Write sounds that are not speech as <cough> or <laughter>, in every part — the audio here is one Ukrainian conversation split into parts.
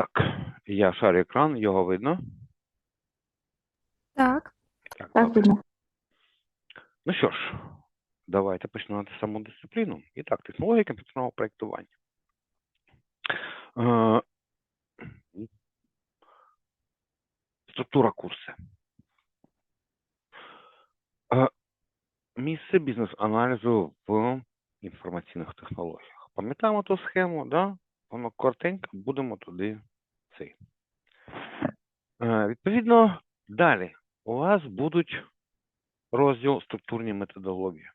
Так, я шарю екран, його видно. Так. Так, Так, добре. видно. Ну що ж, давайте починати саму дисципліну. І так, технологія комп'ютерного проєктування. Е, Структура курсу. Е, Місце бізнес-аналізу в інформаційних технологіях. Пам'ятаємо ту схему, да? Воно коротенько, будемо туди цей. Е, Відповідно, далі у вас будуть розділ структурні методології.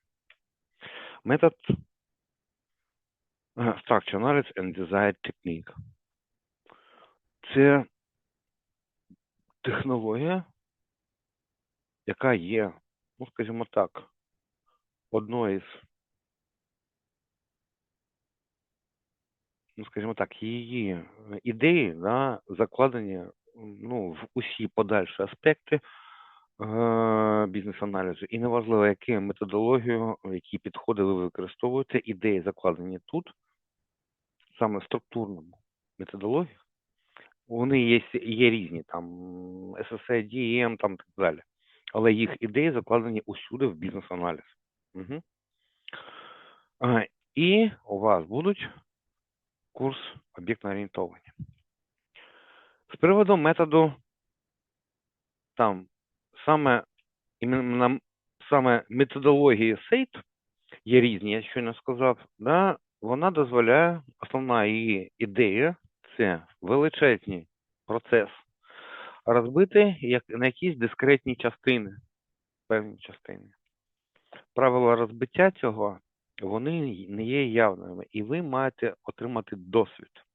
Метод е, Structure Analysis and Design Technique. Це технологія, яка є, ну, скажімо так, одною з, ну, скажімо так, її ідеї да, закладені ну, в усі подальші аспекти е, бізнес-аналізу. І неважливо, яку методологію, які підходи ви використовуєте, ідеї закладені тут, саме структурному методології, вони є, є різні, там SSI, DEM, там так далі. Але їх ідеї закладені усюди в бізнес-аналіз. Угу. І у вас будуть курс об'єктно орієнтовані. З приводу методу там саме саме методології SATE є різні, я щойно сказав, да, вона дозволяє, основна її ідея це величезний процес розбити як, на якісь дискретні частини, певні частини. Правила розбиття цього вони не є явними, і ви маєте отримати досвід.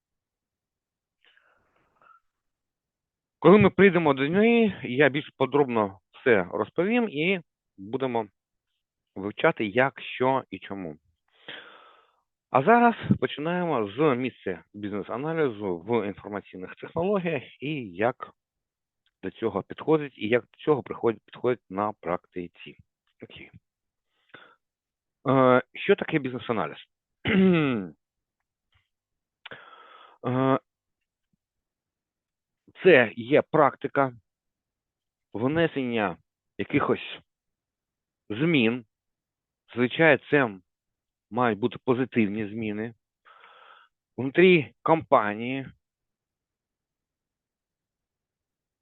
Коли ми прийдемо до неї, я більш подробно все розповім і будемо вивчати, як, що і чому. А зараз починаємо з місця бізнес-аналізу в інформаційних технологіях і як до цього підходить, і як до цього підходить на практиці. Окей. Що таке бізнес-аналіз? <clears throat> Е, це є практика внесення якихось змін. Звичайно, це мають бути позитивні зміни внутрі компанії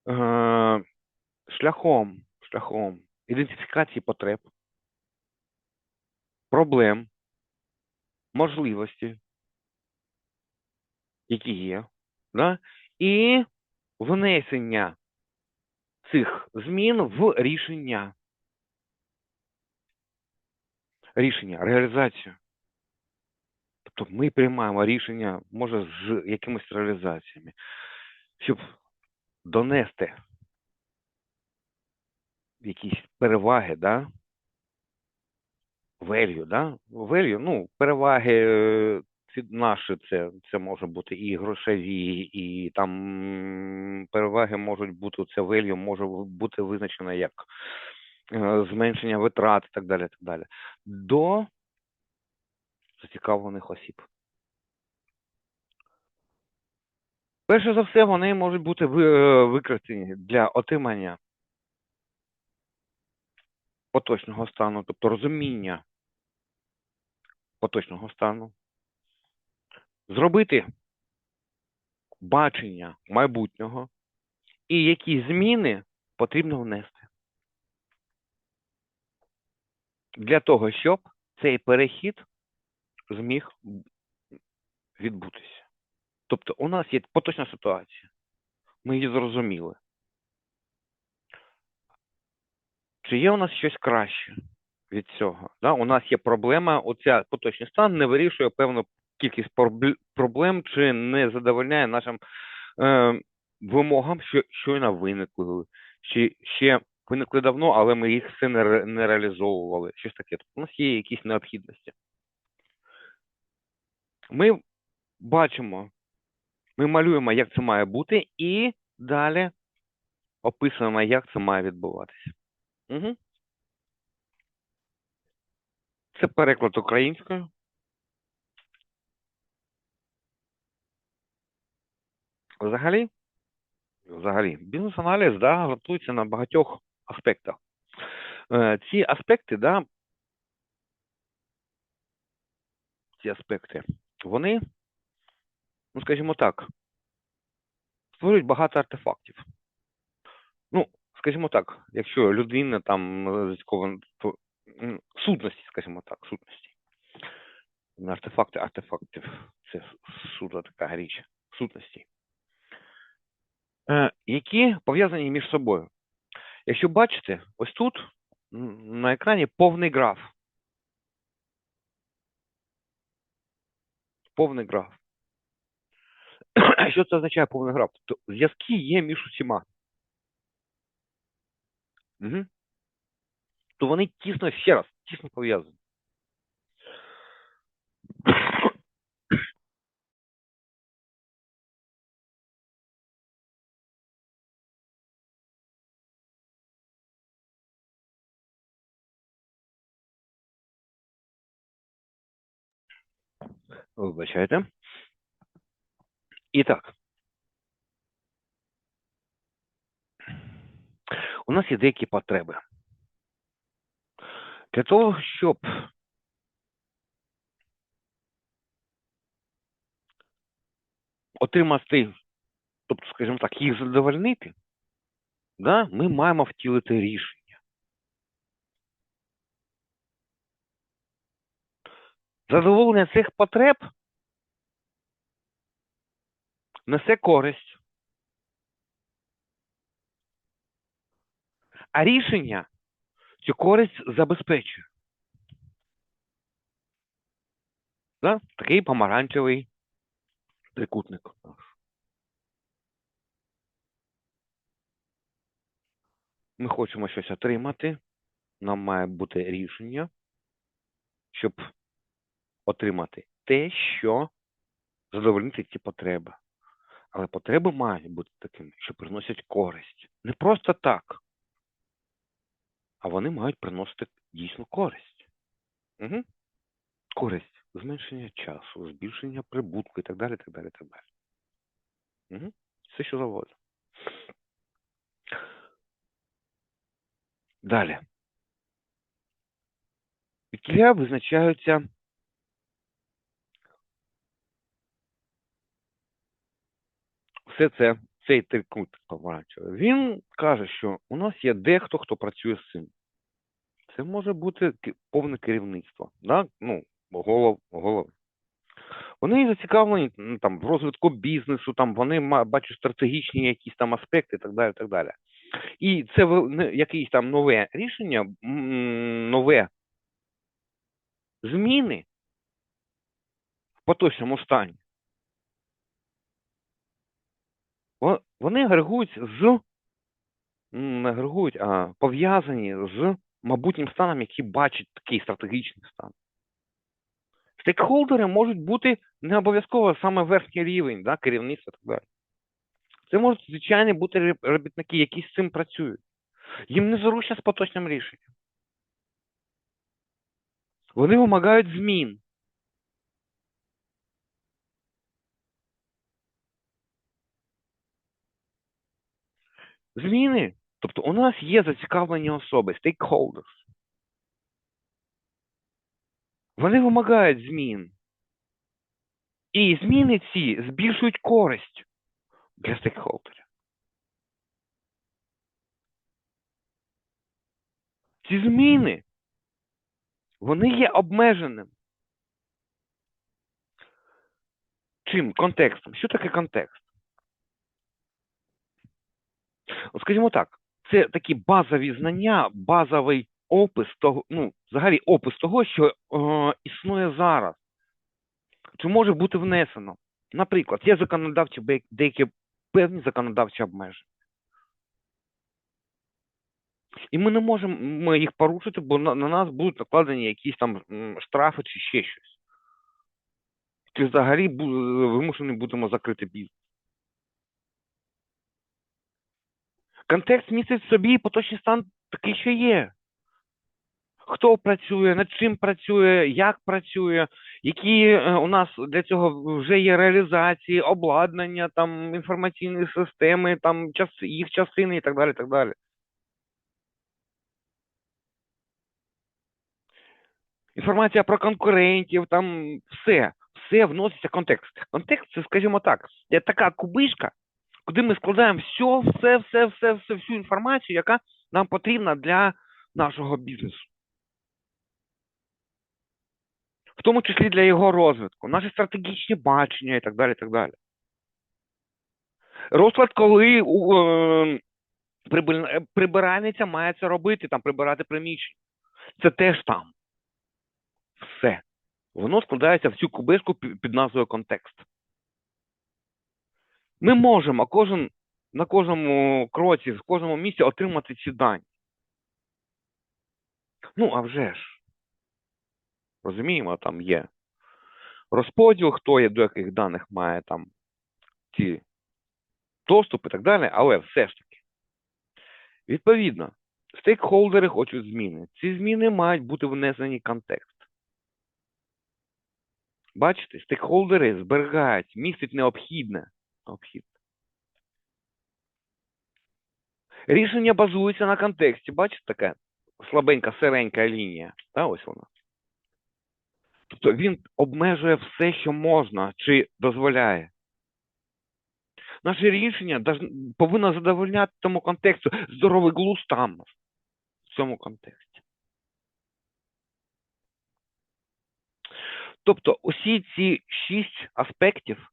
е, шляхом, шляхом ідентифікації потреб, проблем, можливості, які є, да? і внесення цих змін в рішення. Рішення, реалізацію. Тобто ми приймаємо рішення, може, з якимись реалізаціями, щоб донести якісь переваги, да? Value, да? Value, ну, переваги е, ці наші, це, це може бути і грошові, і там переваги можуть бути, це value може бути визначено як е, зменшення витрат і так далі, так далі. До зацікавлених осіб. Перше за все, вони можуть бути е, використані для отримання поточного стану, тобто розуміння поточного стану, зробити бачення майбутнього і які зміни потрібно внести для того, щоб цей перехід зміг відбутися. Тобто у нас є поточна ситуація, ми її зрозуміли. Чи є у нас щось краще від цього? Да? У нас є проблема, оця поточний стан не вирішує певну кількість проблем чи не задовольняє нашим е, вимогам, що щойно виникли, чи ще виникли давно, але ми їх все не, не реалізовували. Щось таке. Тобто у нас є якісь необхідності. Ми бачимо, ми малюємо, як це має бути, і далі описуємо, як це має відбуватися. Угу. Це переклад українською. Взагалі, взагалі, бізнес-аналіз да, готується на багатьох аспектах. Е, Ці аспекти, да, ці аспекти, вони, ну скажімо так, створюють багато артефактів. Ну, скажімо так, якщо людина там сутності, скажімо так, сутності. Не артефакти артефактів. Це суто така річ. Сутності. Е, які пов'язані між собою. Якщо бачите, ось тут на екрані повний граф. Повний граф. Що це означає повний граф? Тобто зв'язки є між усіма. Угу. То вони тісно, ще раз, тісно пов'язані. Вибачайте. І так. У нас є деякі потреби. Для того, щоб отримати, тобто, скажімо так, їх задовольнити, да, ми маємо втілити рішення. Задоволення цих потреб несе користь. А рішення цю користь забезпечує. Да? Такий помаранчевий трикутник. Ми хочемо щось отримати. Нам має бути рішення, щоб отримати те, що задовольнити ці потреби. Але потреби мають бути такими, що приносять користь. Не просто так. А вони мають приносити дійсно користь. Угу. Користь, зменшення часу, збільшення прибутку і так далі, так далі, так далі. Угу. Все, що завгодно. Далі. Відкіля визначаються все це, цей трикутник помаранчевий. Він каже, що у нас є дехто, хто працює з цим. Це може бути повне керівництво, да? ну, голов, голови. Вони зацікавлені там, в розвитку бізнесу, там, вони бачать стратегічні якісь там аспекти і так далі. так далі. І це якесь там нове рішення, нове зміни в поточному стані. Вони агрегують з не агрегують, а пов'язані з майбутнім станом, який бачить такий стратегічний стан. Стейкхолдери можуть бути не обов'язково саме верхній рівень, да, керівництва і так далі. Це можуть звичайні бути робітники, які з цим працюють. Їм незручно з поточним рішенням. Вони вимагають змін. Зміни. Тобто у нас є зацікавлені особи, stakeholders. Вони вимагають змін. І зміни ці збільшують користь для стейкхолдерів. Ці зміни, вони є обмеженим. Чим? Контекстом. Що таке контекст? От скажімо так, це такі базові знання, базовий опис того, ну, взагалі опис того, що е, існує зараз. Чи може бути внесено? Наприклад, є законодавчі деякі певні законодавчі обмеження. І ми не можемо їх порушити, бо на, на нас будуть накладені якісь там штрафи чи ще щось. Чи взагалі вимушені будемо закрити бізнес. Контекст містить в собі поточний стан такий, що є. хто працює, над чим працює, як працює, які е, у нас для цього вже є реалізації, обладнання, там інформаційні системи, там час, їх частини і так далі. так далі. Інформація про конкурентів, там все, все вноситься в контекст. Контекст це, скажімо так, така кубишка, куди ми складаємо все, все, все, все, все, всю інформацію, яка нам потрібна для нашого бізнесу. В тому числі для його розвитку, наші стратегічні бачення і так далі. так далі. Розклад, коли е, прибиральниця має це робити, там прибирати приміщення. Це теж там. Все. Воно складається в цю кубишку під назвою контекст. Ми можемо кожен, на кожному кроці, в кожному місці отримати ці дані. Ну, а вже ж. Розуміємо, там є розподіл, хто є до яких даних має там ті доступ і так далі, але все ж таки. Відповідно, стейкхолдери хочуть зміни. Ці зміни мають бути внесені в контекст. Бачите, стейкхолдери зберігають, містять необхідне. Необхідне. Рішення базується на контексті. Бачите, така слабенька, сиренька лінія. Та, ось вона. Тобто він обмежує все, що можна, чи дозволяє. Наше рішення повинно задовольняти тому контексту. Здоровий глузд там, в цьому контексті. Тобто, усі ці шість аспектів,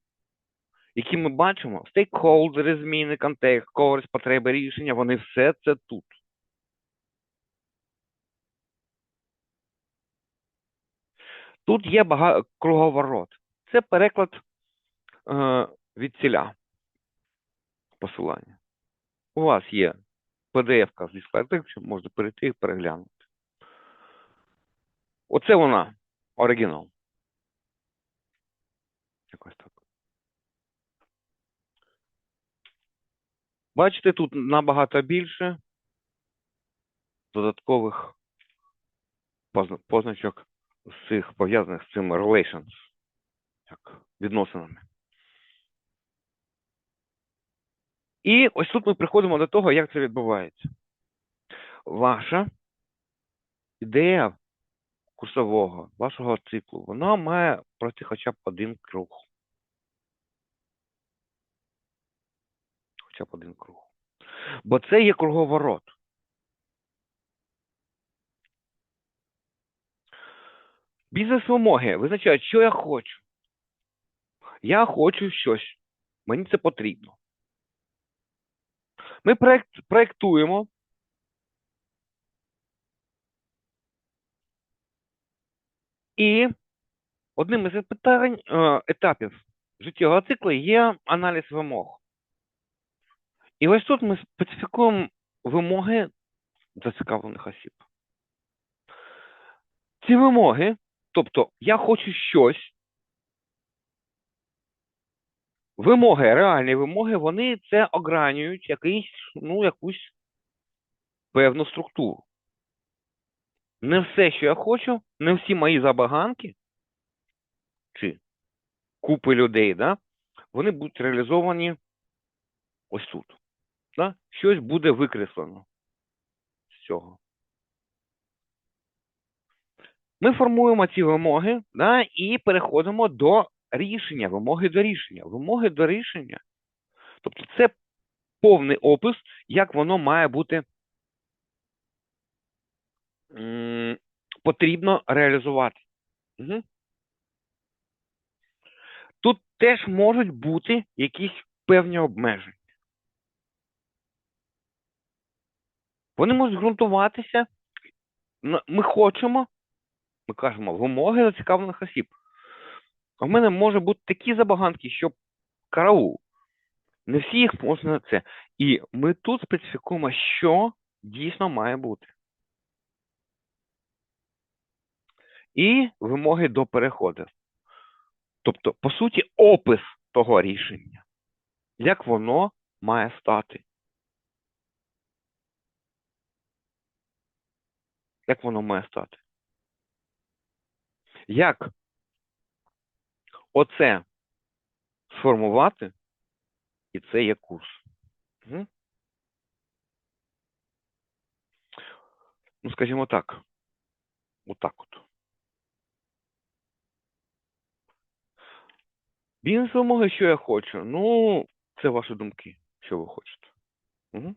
які ми бачимо, стейкхолдери, зміни, контекст, користь, потреби рішення, вони все це тут. Тут є бага... круговорот. Це переклад е, від ціля посилання. У вас є PDF-ка зі складів, можна перейти і переглянути. Оце вона, оригінал. Якось так. Бачите, тут набагато більше додаткових позначок з цих пов'язаних з цим relations, як відносинами. І ось тут ми приходимо до того, як це відбувається. Ваша ідея курсового, вашого циклу, вона має пройти хоча б один круг. Хоча б один круг. Бо це є круговорот. Бізнес-вимоги визначають, що я хочу. Я хочу щось. Мені це потрібно. Ми проект, проектуємо. І одним із питань, е, етапів життєвого циклу є аналіз вимог. І ось тут ми специфікуємо вимоги зацікавлених осіб. Ці вимоги, тобто я хочу щось, вимоги, реальні вимоги, вони це огранюють якийсь, ну, якусь певну структуру. Не все, що я хочу, не всі мої забаганки чи купи людей, да, вони будуть реалізовані ось тут. Да? Щось буде викреслено з цього. Ми формуємо ці вимоги да, і переходимо до рішення, вимоги до рішення. Вимоги до рішення. Тобто це повний опис, як воно має бути потрібно реалізувати. Угу. Тут теж можуть бути якісь певні обмеження. Вони можуть ґрунтуватися. Ми хочемо, ми кажемо, вимоги зацікавлених осіб. А в мене може бути такі забаганки, що караул. Не всі їх можна на це. І ми тут специфікуємо, що дійсно має бути. І вимоги до переходу. Тобто, по суті, опис того рішення. Як воно має стати. Як воно має стати? Як оце сформувати, і це є курс. Ну, скажімо так. Отак от. Бізнес вимоги, що я хочу? Ну, це ваші думки, що ви хочете. Угу.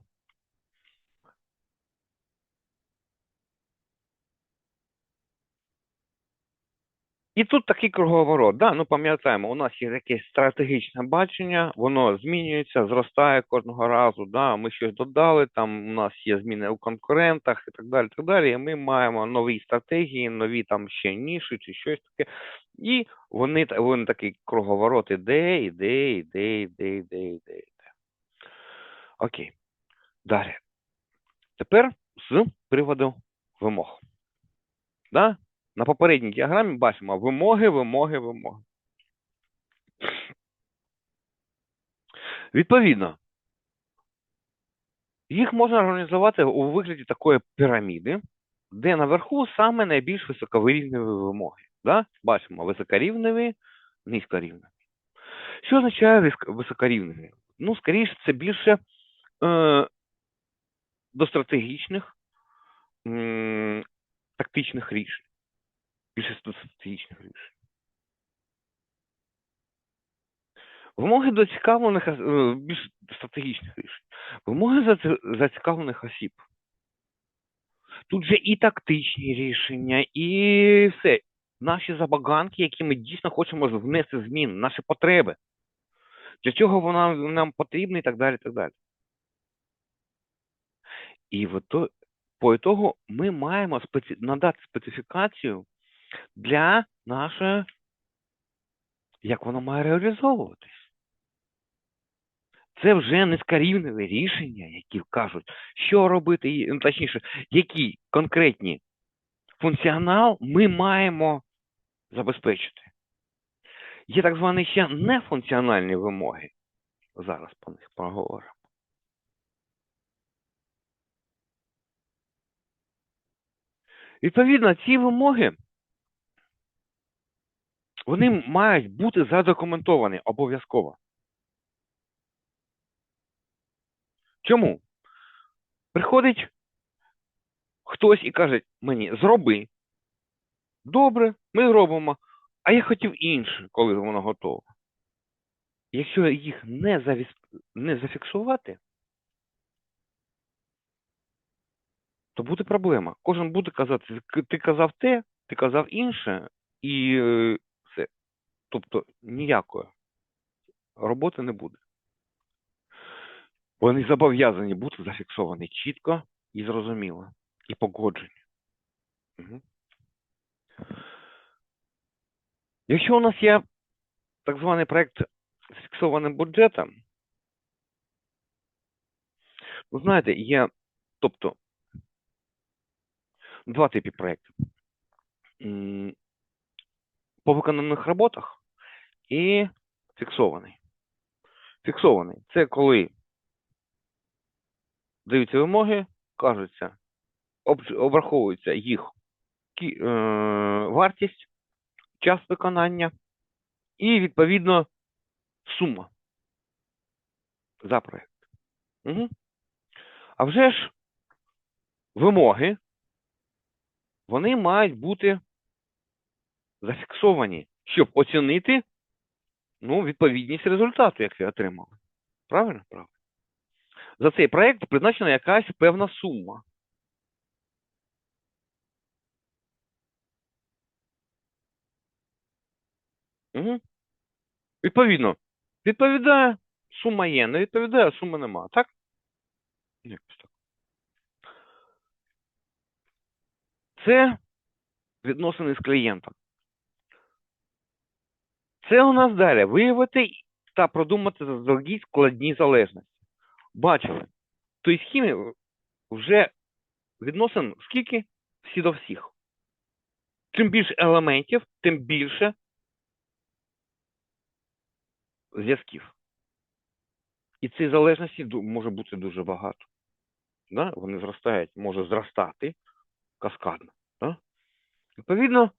І тут такий круговорот. Да, ну пам'ятаємо, у нас є якесь стратегічне бачення, воно змінюється, зростає кожного разу. Да, Ми щось додали, там у нас є зміни у конкурентах і так далі. так далі. І ми маємо нові стратегії, нові там ще ніші чи щось таке. І вони вони такий круговорот іде, іде, іде, іде, іде, іде, іде. Окей. Далі. Тепер з приводу вимог. Да? На попередній діаграмі бачимо вимоги, вимоги, вимоги. Відповідно, їх можна організувати у вигляді такої піраміди, де наверху саме найбільш високорівневі вимоги. Да? Бачимо високорівневі, низькорівневі. Що означає високорівневі? Ну, скоріше, це більше е, до стратегічних м, тактичних рішень більше стратегічних рішень. Вимоги до цікавлених е, більш стратегічних рішень. Вимоги зацікавлених осіб. Тут же і тактичні рішення, і все. Наші забаганки, які ми дійсно хочемо внести зміни, наші потреби. Для чого вона нам потрібна і так далі. І так далі. І по ітогу ми маємо надати специфікацію для нашої, як воно має реалізовуватись. Це вже низькорівневі рішення, які кажуть, що робити, ну, точніше, який конкретні функціонал ми маємо забезпечити. Є так звані ще нефункціональні вимоги. Зараз по них поговоримо. Відповідно, ці вимоги вони мають бути задокументовані обов'язково. Чому? Приходить хтось і каже мені, зроби. Добре, ми зробимо. А я хотів інше, коли воно готове. Якщо їх не завіс... не зафіксувати, то буде проблема. Кожен буде казати, ти казав те, ти казав інше, і е, Тобто ніякої роботи не буде. Вони зобов'язані бути зафіксовані чітко і зрозуміло, і погоджені. Угу. Якщо у нас є так званий проєкт з фіксованим бюджетом, ви знаєте, є, тобто, два типи проєктів. По виконаних роботах і фіксований. Фіксований це коли даються вимоги, кажуться, обраховується їх е, вартість, час виконання і, відповідно, сума за проєкт. Угу. А вже ж вимоги, вони мають бути зафіксовані, щоб оцінити ну, відповідність результату, як ви отримали. Правильно? Правильно. За цей проєкт призначена якась певна сума. Угу. Відповідно, відповідає, сума є, не відповідає, суми нема, так? Якось так. Це відносини з клієнтом. Це у нас далі виявити та продумати заздалегідь складні залежності. Бачили. Тобто хімія вже відносин скільки всі до всіх. Чим більше елементів, тим більше зв'язків. І цієї залежності може бути дуже багато. Да? Вони зростають, може зростати каскадно. Да? Відповідно,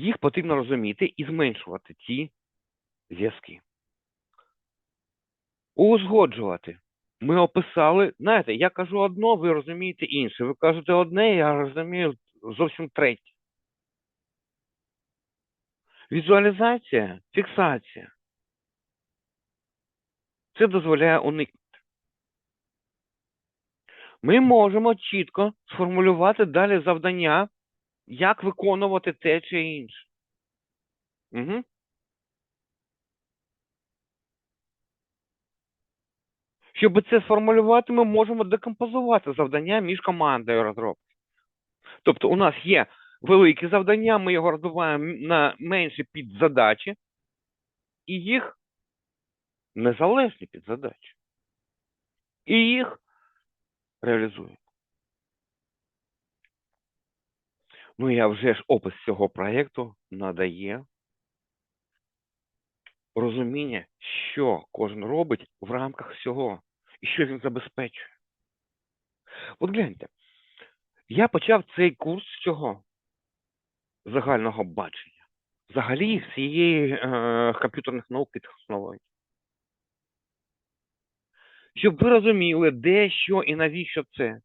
їх потрібно розуміти і зменшувати ці зв'язки. Узгоджувати. Ми описали, знаєте, я кажу одно, ви розумієте інше. Ви кажете одне, я розумію зовсім третє. Візуалізація, фіксація. Це дозволяє уникнути. Ми можемо чітко сформулювати далі завдання, як виконувати те чи інше. Угу. Щоб це сформулювати, ми можемо декомпозувати завдання між командою розробки. Тобто у нас є велике завдання, ми його розбиваємо на менші підзадачі, і їх незалежні підзадачі. І їх реалізуємо. Ну, я вже ж опис цього проєкту надає розуміння, що кожен робить в рамках всього і що він забезпечує. От гляньте, я почав цей курс з чого? Загального бачення. Взагалі всієї е, комп'ютерних наук і технологій. Щоб ви розуміли, де, що і навіщо це.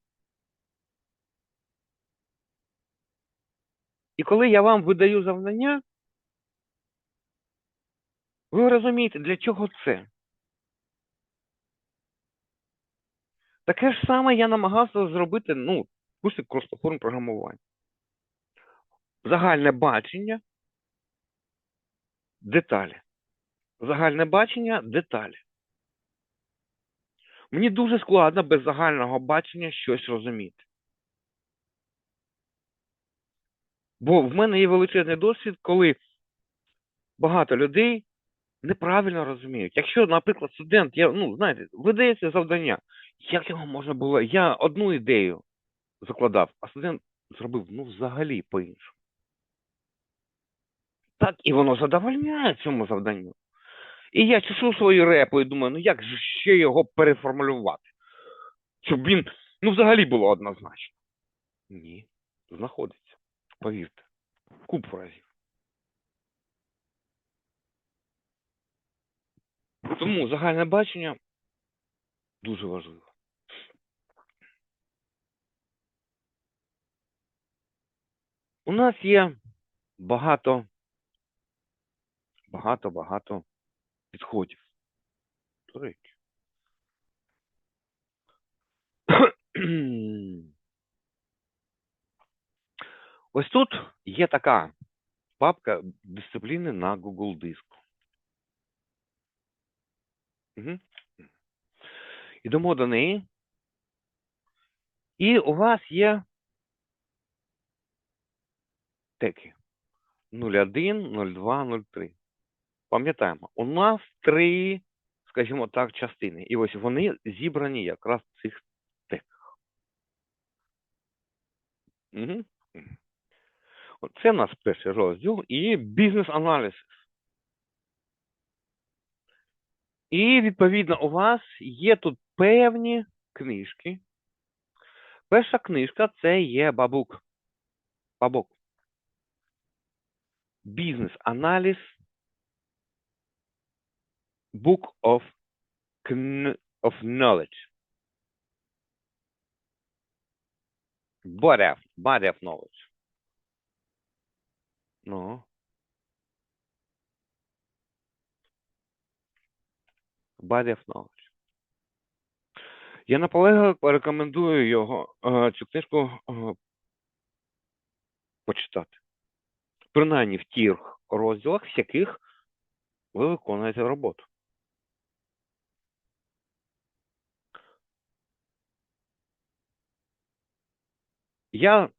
І коли я вам видаю завдання, ви розумієте, для чого це. Таке ж саме я намагався зробити, ну, курси крос-платформ програмування. Загальне бачення, деталі. Загальне бачення, деталі. Мені дуже складно без загального бачення щось розуміти. Бо в мене є величезний досвід, коли багато людей неправильно розуміють. Якщо, наприклад, студент, я, ну, знаєте, видається завдання, як його можна було. Я одну ідею закладав, а студент зробив ну, взагалі по-іншому. Так, і воно задовольняє цьому завданню. І я чешу свої репу і думаю, ну як же ще його переформулювати? Щоб він, ну, взагалі було однозначно. Ні, знаходиться. Повірте. Купу разів. Тому загальне бачення дуже важливо. У нас є багато, багато, багато підходів. До речі. Ось тут є така папка дисципліни на Google диску. Угу. Йдемо до неї. І у вас є теки 01, 02, 03. Пам'ятаємо, у нас три, скажімо так, частини. І ось вони зібрані якраз в цих теках. Угу. Це нас перший розділ і бізнес-аналіз. І, відповідно, у вас є тут певні книжки. Перша книжка це є бабук. Бабук. Бізнес-аналіз. Book of, of Knowledge. Body of, body of knowledge. Ну. Body of Knowledge. Я наполегливо рекомендую його, цю книжку почитати. Принаймні в тих розділах, в яких ви виконуєте роботу. Я,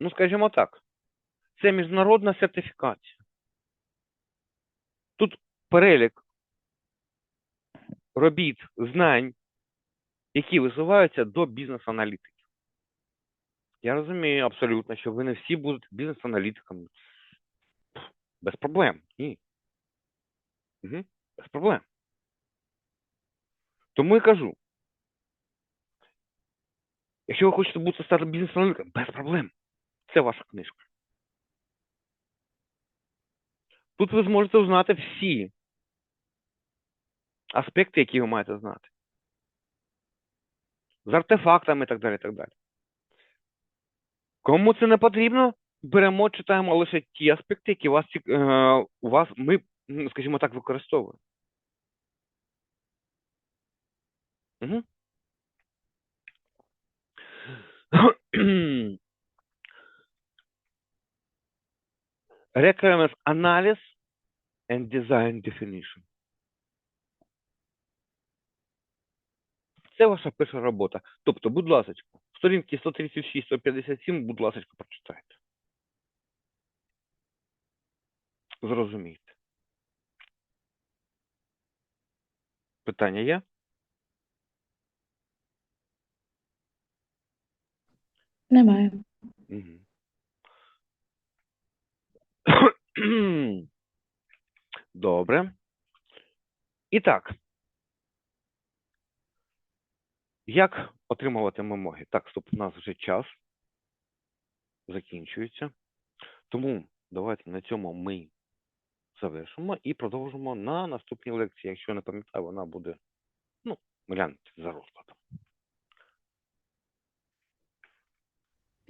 ну скажімо так, це міжнародна сертифікація. Тут перелік робіт, знань, які висуваються до бізнес-аналітиків. Я розумію абсолютно, що ви не всі будуть бізнес-аналітиками. Без проблем. Ні. Угу. Без проблем. Тому і кажу. Якщо ви хочете бути стати бізнес-аналітиком, без проблем. Це ваша книжка. Тут ви зможете узнати всі аспекти, які ви маєте знати. З артефактами і так далі. так далі. Кому це не потрібно, беремо, читаємо лише ті аспекти, які вас, е, у вас ми, скажімо так, використовуємо. Угу. Requirements analysis and design definition. Це ваша перша робота. Тобто, будь ласка, сторінки 136-157, будь ласка, прочитайте. Зрозумійте. Питання є? Немає. Мгм. <clears throat> <clears throat> <clears throat> Добре. І так. Як отримувати вимоги? Так, стоп, у нас вже час закінчується. Тому давайте на цьому ми завершимо і продовжимо на наступній лекції. Якщо не пам'ятаю, вона буде, ну, гляньте за розкладом.